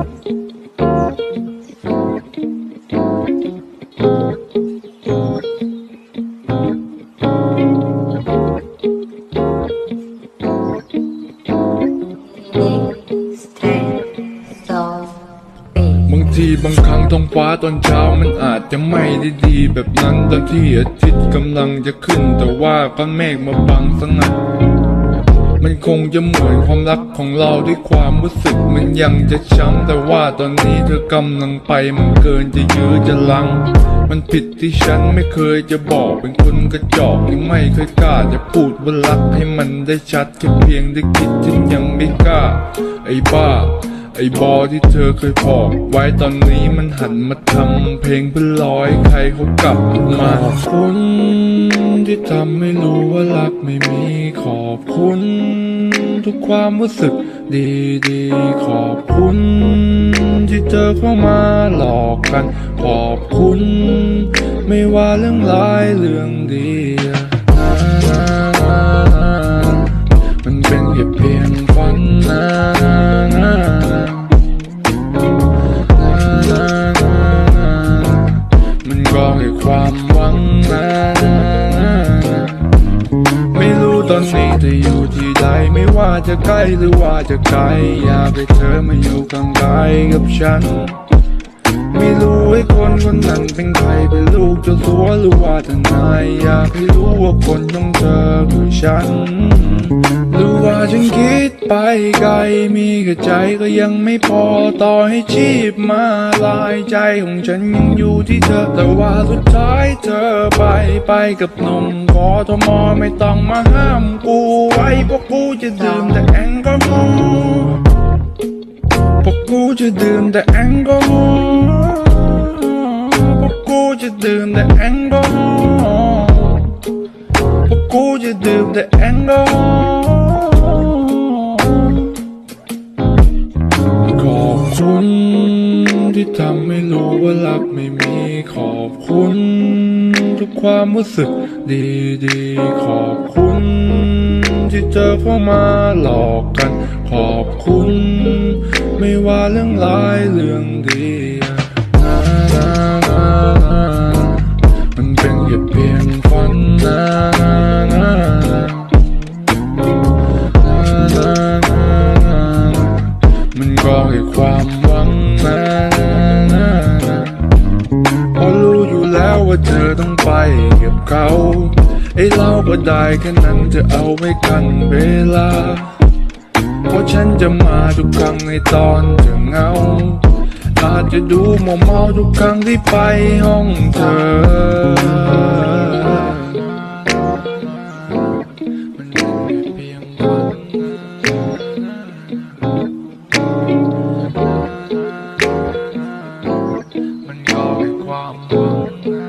บางทีบางครั้งท้องฟ้าตอนเช้ามันอาจจะไม่ได้ดีแบบนั้นตอนที่อาทิตย์กำลังจะขึ้น แต่ว่าก้อนเมฆมาบังสงัด มันคงจะเหมือนความรักของเราด้วยความรู้สึกมันยังจะช้ำแต่ว่าตอนนี้เธอกำลังไปมันเกินจะยื้อจะลัง มันผิดที่ฉันไม่เคยจะบอกเป็นคนกระจอกที่ไม่เคยกล้าจะพูดว่ารักให้มันได้ชัดแค่เพียงได้คิดฉันยังไม่กล้า ไอ้บ้า ไอ้บอที่เธอเคยบอกไว้ตอนนี้มันหันมาทำเพลงเพื่อร้อยใครเขากลับมาขอบคุณที่ทำให้รู้ว่ารักไม่มีขอบคุณ ทุกความรู้สึกดีๆขอบคุณที่เธอเข้ามาหลอกกัน ขอบคุณ ไม่ว่าเรื่องร้ายเรื่องดีนะ จะอยู่ที่ใดไม่ว่าจะใกล้หรือว่าจะไกล อยากให้เธอมาอยู่ข้างกายกับฉัน รู้ไอ้คนคนนั้นเป็นใครเป็นลูกเจ้าสัวหรือว่าทนายอยากให้รู้ว่าคนของเธอคือฉันรือว่าฉันคิดไปไกลมีแค่ใจก็ยังไม่พอต่อให้ชีพมาลายใจของฉันยังอยู่ที่เธอ แต่ว่าสุดท้ายเธอไปไปกับนมกอทมอไม่ต้องมาห้ามกูไว้เพราะกูจะดื่มแต่แอลกอฮอล์พวกกูจะดื่มแต่แอลกอฮอล์ กูจะดื่มแต่แอลกอฮอล์พวกกูจะดื่มแต่แอลกลขอบคุณที่ทำให้รู้ว่ารักไม่มี ขอบคุณ ทุกความรู้สึกดีๆ ขอบคุณที่เจอเข้ามาหลอกกัน ขอบคุณ ไม่ว่าเรื่องร้ายเรื่องดี ว่าเธอต้องไปกับเขาไอ้เราก็ได้แค่นั้นจะเอาไว้กันเวลา เพราะฉันจะมาทุกครั้งในตอนเธอเหงา อาจจะดูมัวเมาทุกครั้งที่ไปห้องเธอ มันเป็นเพียงฝันมันก็เป็นความหวัง